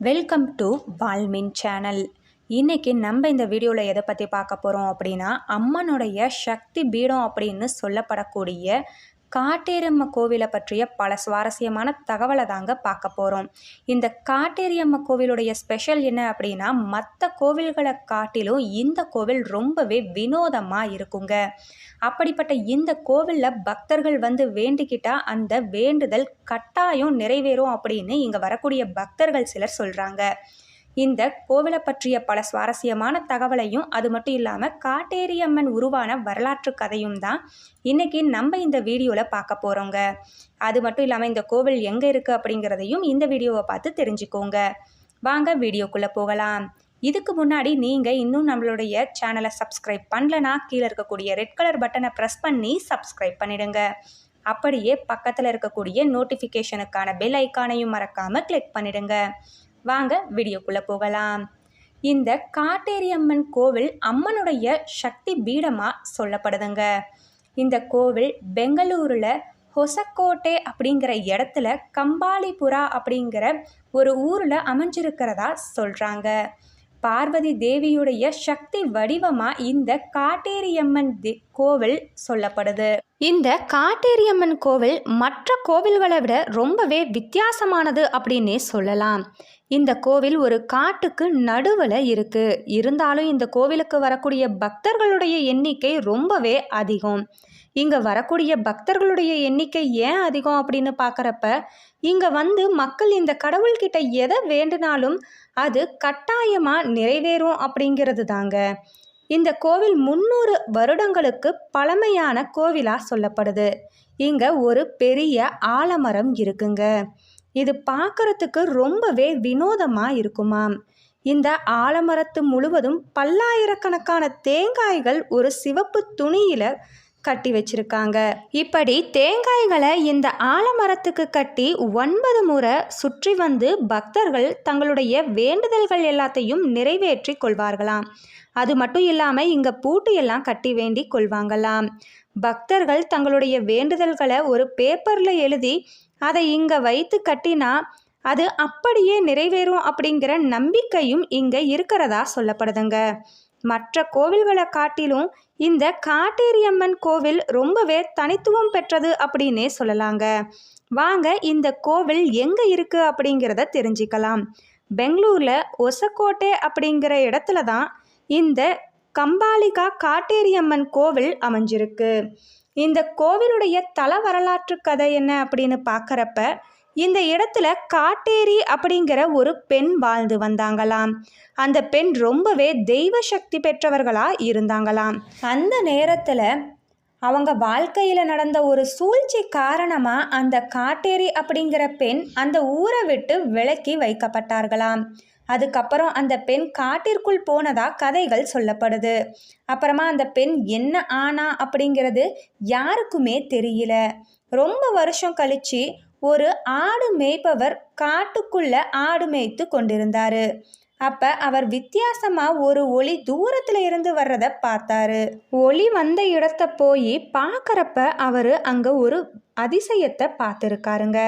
Welcome to வால்மின் channel இன்றைக்கி நம்ம இந்த வீடியோவில் எதை பற்றி பார்க்க போகிறோம் அப்படின்னா அம்மனுடைய சக்தி பீடம் அப்படின்னு சொல்லப்படக்கூடிய காட்டேரியம்ம கோவிலை பற்றிய பல சுவாரஸ்யமான தகவலை தாங்க பார்க்க போகிறோம் இந்த காட்டேரியம்ம கோவிலுடைய ஸ்பெஷல் என்ன அப்படின்னா மற்ற கோவில்களை காட்டிலும் இந்த கோவில் ரொம்பவே வினோதமாக இருக்குங்க. அப்படிப்பட்ட இந்த கோவிலில் பக்தர்கள் வந்து வேண்டிக்கிட்டா அந்த வேண்டுதல் கட்டாயம் நிறைவேறும் அப்படின்னு இங்கே வரக்கூடிய பக்தர்கள் சிலர் சொல்கிறாங்க இந்த கோவிலை பற்றிய பல சுவாரஸ்யமான தகவலையும் அது மட்டும் இல்லாமல் காட்டேரியம்மன் உருவான வரலாற்று கதையும் தான் இன்றைக்கி நம்ம இந்த வீடியோவில் பார்க்க போகிறோங்க அது மட்டும் இல்லாமல் இந்த கோவில் எங்கே இருக்குது அப்படிங்கிறதையும் இந்த வீடியோவை பார்த்து தெரிஞ்சுக்கோங்க. வாங்க வீடியோக்குள்ளே போகலாம். இதுக்கு முன்னாடி நீங்கள் இன்னும் நம்மளுடைய சேனலை சப்ஸ்கிரைப் பண்ணலனா கீழே இருக்கக்கூடிய ரெட் கலர் பட்டனை ப்ரெஸ் பண்ணி சப்ஸ்கிரைப் பண்ணிடுங்க. அப்படியே பக்கத்தில் இருக்கக்கூடிய நோட்டிஃபிகேஷனுக்கான பெல் ஐக்கானையும் மறக்காமல் கிளிக் பண்ணிடுங்க. வாங்க வீடியோக்குள்ளே போகலாம். இந்த காட்டேரியம்மன் கோவில் அம்மனுடைய சக்தி பீடமாக சொல்லப்படுதுங்க. இந்த கோவில் பெங்களூரில் ஹொசக்கோட்டை அப்படிங்கிற இடத்துல கம்பாலிபுரா அப்படிங்கிற ஒரு ஊரில் அமைஞ்சிருக்கிறதா சொல்கிறாங்க பார்வதி தேவியுடைய சக்தி வடிவமாக இந்த காட்டேரியம்மன் கோவில் சொல்லப்படுது. இந்த காட்டேரியம்மன் கோவில் மற்ற கோவில்களை விட ரொம்பவே வித்தியாசமானது அப்படின்னே சொல்லலாம். இந்த கோவில் ஒரு காட்டுக்கு நடுவில் இருக்குது இருந்தாலும் இந்த கோவிலுக்கு வரக்கூடிய பக்தர்களுடைய எண்ணிக்கை ரொம்பவே அதிகம். இங்கே வரக்கூடிய பக்தர்களுடைய எண்ணிக்கை ஏன் அதிகம் அப்படின்னு பார்க்குறப்ப இங்கே வந்து மக்கள் இந்த கடவுள்கிட்ட எதை வேண்டுனாலும் அது கட்டாயமாக நிறைவேறும் அப்படிங்கிறது தாங்க இந்த கோவில் முந்நூறு வருடங்களுக்கு பழமையான கோவிலாக சொல்லப்படுது. இங்கே ஒரு பெரிய ஆலமரம் இருக்குங்க. இது பார்க்கறதுக்கு ரொம்பவே வினோதமாக இருக்குமாம். இந்த ஆலமரத்து முழுவதும் பல்லாயிரக்கணக்கான தேங்காய்கள் ஒரு சிவப்பு துணியில் கட்டி வச்சிருக்காங்க. இப்படி தேங்காய்களை இந்த ஆலமரத்துக்கு கட்டி ஒன்பது முறை சுற்றி வந்து பக்தர்கள் தங்களுடைய வேண்டுதல்கள் எல்லாத்தையும் நிறைவேற்றி கொள்வார்களாம். அது மட்டும் இல்லாமல் இங்கே பூட்டு எல்லாம் கட்டி வேண்டி கொள்வாங்களாம். பக்தர்கள் தங்களுடைய வேண்டுதல்களை ஒரு பேப்பரில் எழுதி அதை இங்கே வைத்து கட்டினா அது அப்படியே நிறைவேறும் அப்படிங்கிற நம்பிக்கையும் இங்கே இருக்கிறதா சொல்லப்படுதுங்க. மற்ற கோவில்களை காட்டிலும் இந்த காட்டேரியம்மன் கோவில் ரொம்பவே தனித்துவம் பெற்றது அப்படின்னே சொல்லலாங்க. வாங்க இந்த கோவில் எங்கே இருக்குது அப்படிங்கிறத தெரிஞ்சுக்கலாம். பெங்களூரில் ஒசக்கோட்டை அப்படிங்கிற இடத்துல தான் இந்த கம்பாலிகா காட்டேரியம்மன் கோவில் அமைஞ்சிருக்கு. இந்த கோவிலுடைய தல வரலாற்று கதை என்ன அப்படின்னு பார்க்குறப்ப இந்த இடத்துல காட்டேரி அப்படிங்கிற ஒரு பெண் வாழ்ந்து வந்தாங்களாம். அந்த பெண் ரொம்பவே தெய்வ சக்தி பெற்றவர்களாக இருந்தாங்களாம். அந்த நேரத்தில் அவங்க வாழ்க்கையில் நடந்த ஒரு சூழ்ச்சி காரணமாக அந்த காட்டேரி அப்படிங்கிற பெண் அந்த ஊரை விட்டு விலக்கி வைக்கப்பட்டார்களாம். அதுக்கப்புறம் அந்த பெண் காட்டிற்குள் போனதா கதைகள் சொல்லப்படுது. அப்புறமா அந்த பெண் என்ன ஆனா அப்படிங்கிறது யாருக்குமே தெரியல. ரொம்ப வருஷம் கழித்து ஒரு ஆடு மேய்ப்பவர் காட்டுக்குள்ள ஆடு மேய்த்து கொண்டிருந்தாரு. அப்ப அவர் வித்தியாசமா ஒரு ஒளி தூரத்துல இருந்து வர்றத பார்த்தாரு. ஒளி வந்த இடத்த போய் பார்க்குறப்ப அவரு அங்க ஒரு அதிசயத்தை பார்த்துருக்காருங்க.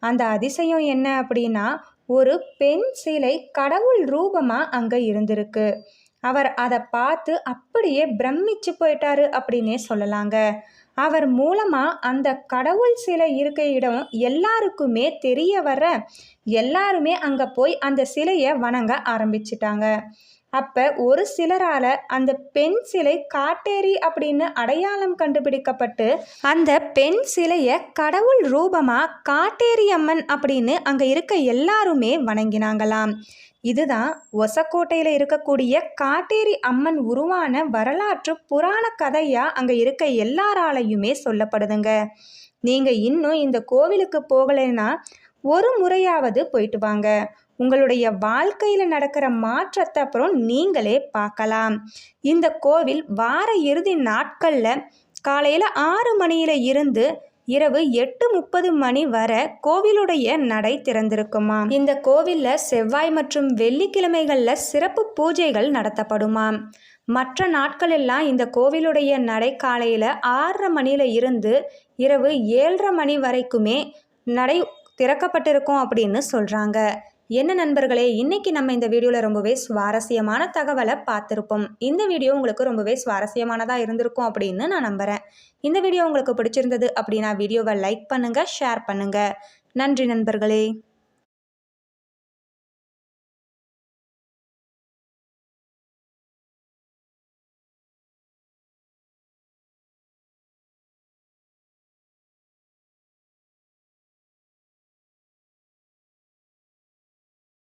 அந்த அதிசயம் என்ன அப்படின்னா ஒரு பெண் சிலை கடவுள் ரூபமாக அங்கே இருந்திருக்கு. அவர் அதை பார்த்து அப்படியே பிரமிச்சு போயிட்டாரு அப்படின்னே சொல்லலாங்க. அவர் மூலமாக அந்த கடவுள் சிலை இருக்க இடம் எல்லாருக்குமே தெரிய வர எல்லாருமே அங்கே போய் அந்த சிலையை வணங்க ஆரம்பிச்சிட்டாங்க. அப்போ ஒரு சிலரால் அந்த பெண் சிலை காட்டேரி அப்படின்னு அடையாளம் கண்டுபிடிக்கப்பட்டு அந்த பெண் சிலையை கடவுள் ரூபமாக காட்டேரி அம்மன் அப்படின்னு அங்கே இருக்க எல்லாருமே வணங்கினாங்களாம். இதுதான் ஒசக்கோட்டையில் இருக்கக்கூடிய காட்டேரி அம்மன் உருவான வரலாற்று புராண கதையாக அங்கே இருக்க எல்லாராலையுமே சொல்லப்படுதுங்க. நீங்கள் இன்னும் இந்த கோவிலுக்கு போகலைன்னா ஒரு முறையாவது போயிட்டு வாங்க. உங்களுடைய வாழ்க்கையில் நடக்கிற மாற்றத்தை அப்புறம் நீங்களே பார்க்கலாம். இந்த கோவில் வார இறுதி நாட்களில் காலையில் ஆறு மணியில் இருந்து இரவு எட்டு முப்பது மணி வரை கோவிலுடைய நடை திறந்திருக்குமாம். இந்த கோவிலில் செவ்வாய் மற்றும் வெள்ளிக்கிழமைகளில் சிறப்பு பூஜைகள் நடத்தப்படுமாம். மற்ற நாட்களெல்லாம் இந்த கோவிலுடைய நடை காலையில் ஆறரை மணியில் இருந்து இரவு ஏழரை மணி வரைக்குமே நடை திறக்கப்பட்டிருக்கும் அப்படின்னு சொல்கிறாங்க என்ன நண்பர்களே இன்னைக்கு நம்ம இந்த வீடியோவில் ரொம்பவே சுவாரஸ்யமான தகவலை பார்த்துருப்போம். இந்த வீடியோ உங்களுக்கு ரொம்பவே சுவாரஸ்யமானதாக இருந்திருக்கும் அப்படின்னு நான் நம்புகிறேன் இந்த வீடியோ உங்களுக்கு பிடிச்சிருந்தது அப்படின்னா வீடியோவை லைக் பண்ணுங்கள் ஷேர் பண்ணுங்கள் நன்றி நண்பர்களே.